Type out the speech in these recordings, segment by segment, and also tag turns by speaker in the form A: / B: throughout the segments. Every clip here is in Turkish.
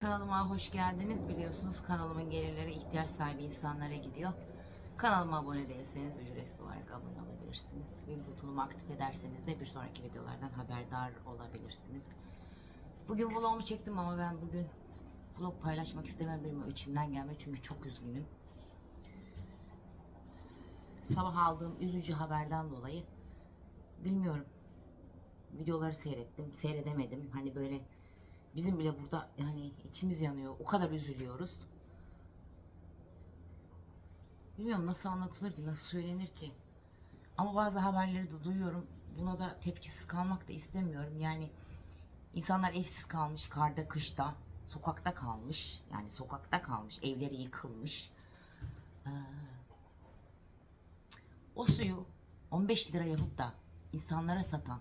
A: Kanalıma hoş geldiniz. Biliyorsunuz kanalımın gelirleri ihtiyaç sahibi insanlara gidiyor. Kanalıma abone değilseniz ücretsiz olarak abone olabilirsiniz. Zil butonumu aktif ederseniz de bir sonraki videolardan haberdar olabilirsiniz. Bugün vlogumu çektim ama ben bugün vlog paylaşmak istemem benim içimden gelme çünkü çok üzgünüm. Sabah aldığım üzücü haberden dolayı bilmiyorum videoları seyrettim, seyredemedim. Hani böyle bizim bile burada yani içimiz yanıyor. O kadar üzülüyoruz. Bilmiyorum nasıl anlatılır ki, nasıl söylenir ki. Ama bazı haberleri de duyuyorum. Buna da tepkisiz kalmak da istemiyorum. Yani insanlar evsiz kalmış, karda, kışta, sokakta kalmış. Yani sokakta kalmış, evleri yıkılmış. Ee, o suyu 15 lira yapıp da insanlara satan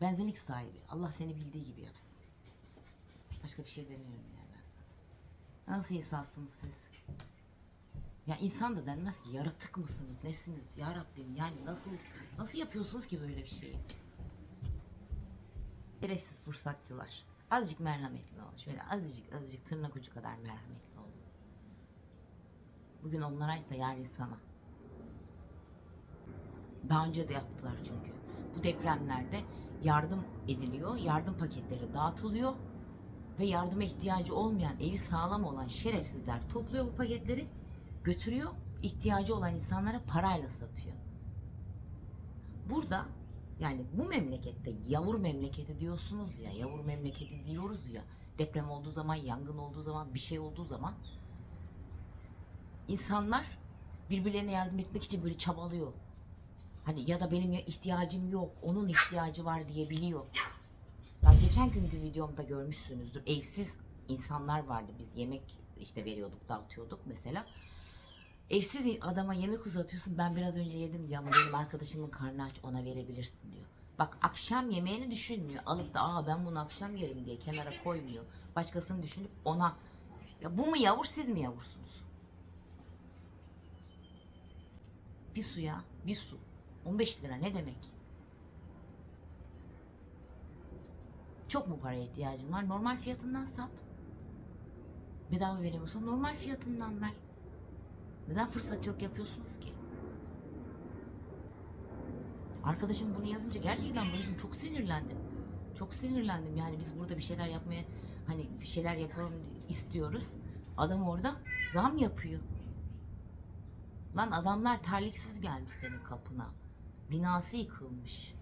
A: benzinlik sahibi Allah seni bildiği gibi yapsın. Başka bir şey demiyorum yani ben sana. Nasıl insansınız siz? Ya insan da denmez ki yaratık mısınız, nesiniz ya Rabbim yani nasıl nasıl yapıyorsunuz ki böyle bir şeyi? Şerefsiz fırsatçılar. Azıcık merhametli olun. Şöyle azıcık azıcık tırnak ucu kadar merhametli olun. Bugün onlara ise yarın sana. Daha önce de yaptılar çünkü. Bu depremlerde yardım ediliyor, yardım paketleri dağıtılıyor ve yardıma ihtiyacı olmayan, evi sağlam olan şerefsizler topluyor bu paketleri, götürüyor, ihtiyacı olan insanlara parayla satıyor. Burada yani bu memlekette yavur memleketi diyorsunuz ya, yavur memleketi diyoruz ya, deprem olduğu zaman, yangın olduğu zaman, bir şey olduğu zaman insanlar birbirlerine yardım etmek için böyle çabalıyor. Hani ya da benim ya ihtiyacım yok, onun ihtiyacı var diyebiliyor. Ben geçen günkü videomda görmüşsünüzdür. Evsiz insanlar vardı. Biz yemek işte veriyorduk, dağıtıyorduk mesela. Evsiz adama yemek uzatıyorsun. Ben biraz önce yedim diyor ama benim arkadaşımın karnı aç ona verebilirsin diyor. Bak akşam yemeğini düşünmüyor. Alıp da aa ben bunu akşam yerim diye kenara koymuyor. Başkasını düşünüp ona ya bu mu yavur siz mi yavursunuz? Bir suya bir su. 15 lira ne demek? Çok mu paraya ihtiyacın var? Normal fiyatından sat. Bedava veriyorsan normal fiyatından ver. Neden fırsatçılık yapıyorsunuz ki? Arkadaşım bunu yazınca gerçekten bugün çok sinirlendim. Çok sinirlendim yani biz burada bir şeyler yapmaya hani bir şeyler yapalım istiyoruz. Adam orada zam yapıyor. Lan adamlar terliksiz gelmiş senin kapına. Binası yıkılmış.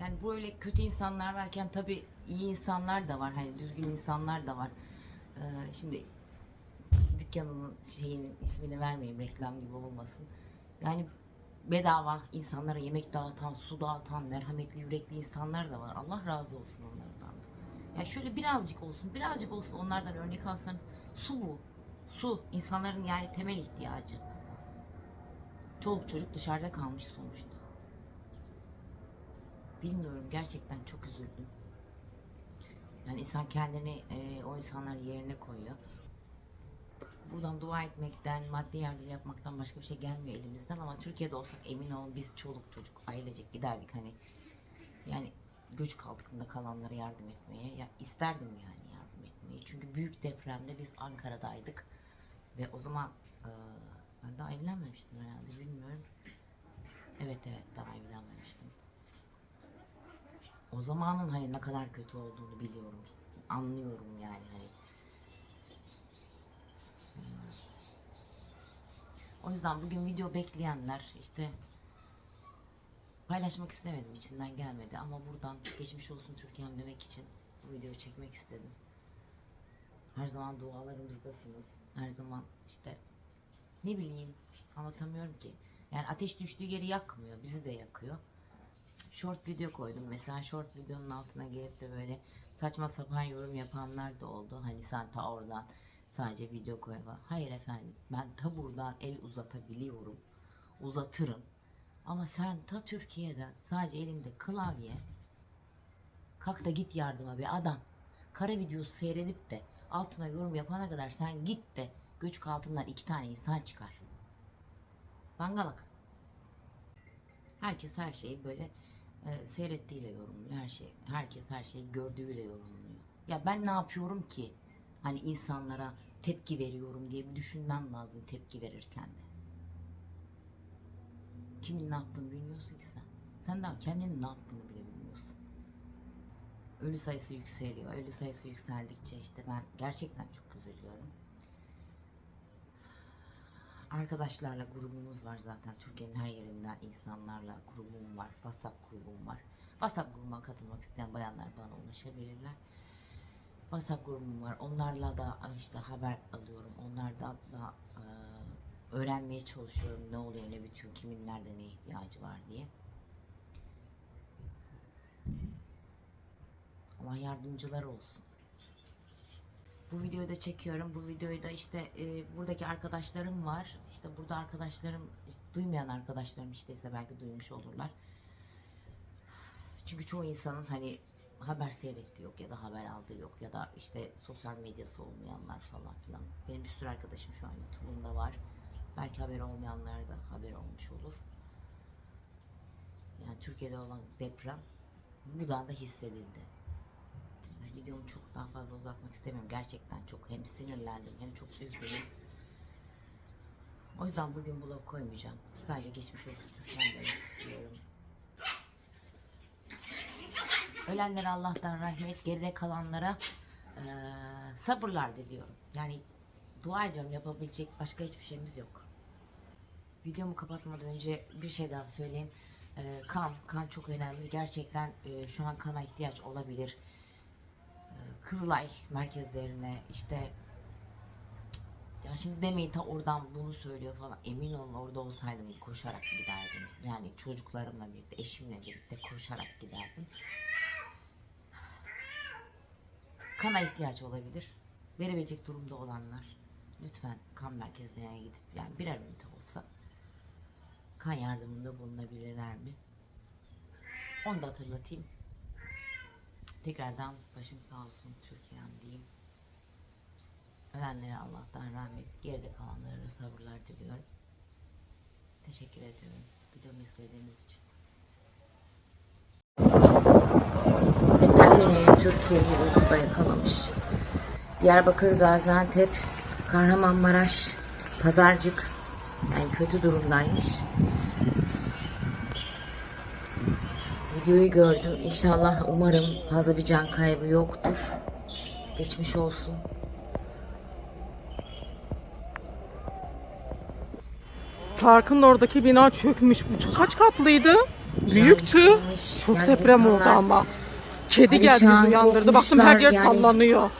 A: Yani böyle kötü insanlar varken tabii iyi insanlar da var. Hani düzgün insanlar da var. Ee, şimdi dükkanının şeyinin ismini vermeyeyim reklam gibi olmasın. Yani bedava insanlara yemek dağıtan, su dağıtan, merhametli yürekli insanlar da var. Allah razı olsun onlardan da. Ya şöyle birazcık olsun, birazcık olsun onlardan örnek alsanız su bu. Su insanların yani temel ihtiyacı. Çoluk çocuk dışarıda kalmış sonuçta. Bilmiyorum gerçekten çok üzüldüm. Yani insan kendini e, o insanların yerine koyuyor. Buradan dua etmekten, maddi yardım yapmaktan başka bir şey gelmiyor elimizden ama Türkiye'de olsak emin olun biz çoluk çocuk ailecek giderdik hani yani göç kalkında kalanlara yardım etmeye ya isterdim yani yardım etmeyi. Çünkü büyük depremde biz Ankara'daydık ve o zaman e, ben daha evlenmemiştim herhalde bilmiyorum. Evet evet daha evlenmemiştim. O zamanın hani ne kadar kötü olduğunu biliyorum. Anlıyorum yani hani. Hmm. O yüzden bugün video bekleyenler işte paylaşmak istemedim içimden gelmedi ama buradan geçmiş olsun Türkiye'm demek için bu videoyu çekmek istedim. Her zaman dualarımızdasınız. Her zaman işte ne bileyim anlatamıyorum ki. Yani ateş düştüğü yeri yakmıyor, bizi de yakıyor. Short video koydum mesela short videonun altına gelip de böyle saçma sapan yorum yapanlar da oldu. Hani sen ta oradan sadece video koy falan. Hayır efendim ben ta buradan el uzatabiliyorum. Uzatırım. Ama sen ta Türkiye'den sadece elinde klavye kalk da git yardıma bir adam. Kara videosu seyredip de altına yorum yapana kadar sen git de göçük altından iki tane insan çıkar. Dangalak. Herkes her şeyi böyle e, seyrettiğiyle yorumluyor her şey. Herkes her şeyi gördüğüyle yorumluyor. Ya ben ne yapıyorum ki? Hani insanlara tepki veriyorum diye bir düşünmen lazım tepki verirken de. Kimin ne yaptığını bilmiyorsun ki sen. Sen daha kendinin ne yaptığını bile bilmiyorsun. Ölü sayısı yükseliyor. Ölü sayısı yükseldikçe işte ben gerçekten çok üzülüyorum. Arkadaşlarla grubumuz var zaten. Türkiye'nin her yerinden insanlarla grubum var. WhatsApp grubum var. WhatsApp grubuma katılmak isteyen bayanlar bana ulaşabilirler. WhatsApp grubum var. Onlarla da işte haber alıyorum. Onlardan da e, öğrenmeye çalışıyorum ne oluyor ne bitiyor, kimin nerede ne ihtiyacı var diye. Allah yardımcılar olsun. Bu videoyu da çekiyorum. Bu videoyu da işte e, buradaki arkadaşlarım var. İşte burada arkadaşlarım, duymayan arkadaşlarım işte ise belki duymuş olurlar. Çünkü çoğu insanın hani haber seyrettiği yok ya da haber aldığı yok ya da işte sosyal medyası olmayanlar falan filan. Benim bir sürü arkadaşım şu an YouTube'umda var. Belki haber olmayanlara da haber olmuş olur. Yani Türkiye'de olan deprem buradan da hissedildi. Videomu çok daha fazla uzatmak istemiyorum. Gerçekten çok hem sinirlendim hem çok üzgünüm. O yüzden bugün blog koymayacağım. Sadece geçmiş olsun demek istiyorum. Ölenlere Allah'tan rahmet, geride kalanlara eee, sabırlar diliyorum. Yani dua ediyorum yapabilecek başka hiçbir şeyimiz yok. Videomu kapatmadan önce bir şey daha söyleyeyim. Eee, kan, kan çok önemli. Gerçekten eee, şu an kana ihtiyaç olabilir. Kızılay merkezlerine işte ya şimdi demeyin ta oradan bunu söylüyor falan. Emin olun orada olsaydım koşarak giderdim. Yani çocuklarımla birlikte, eşimle birlikte koşarak giderdim. Kana ihtiyaç olabilir. Verebilecek durumda olanlar lütfen kan merkezlerine gidip yani birer ünite olsa kan yardımında bulunabilirler mi? Onu da hatırlatayım. Tekrardan başın sağ olsun Türkiye'm diyeyim. Ölenlere Allah'tan rahmet, geride kalanlara da sabırlar diliyorum. Teşekkür ediyorum videomu izlediğiniz için. Deprem Türkiye'yi uykuda yakalamış. Diyarbakır, Gaziantep, Kahramanmaraş, Pazarcık yani kötü durumdaymış. Videoyu gördüm. İnşallah umarım fazla bir can kaybı yoktur. Geçmiş olsun.
B: Parkın oradaki bina çökmüş. Bu kaç katlıydı? Büyüktü. Çok
A: Yani
B: deprem oldu
A: insanlar
B: ama. Kedi geldi
A: perişan,
B: bizi uyandırdı. Baktım her yer
A: yani.
B: sallanıyor.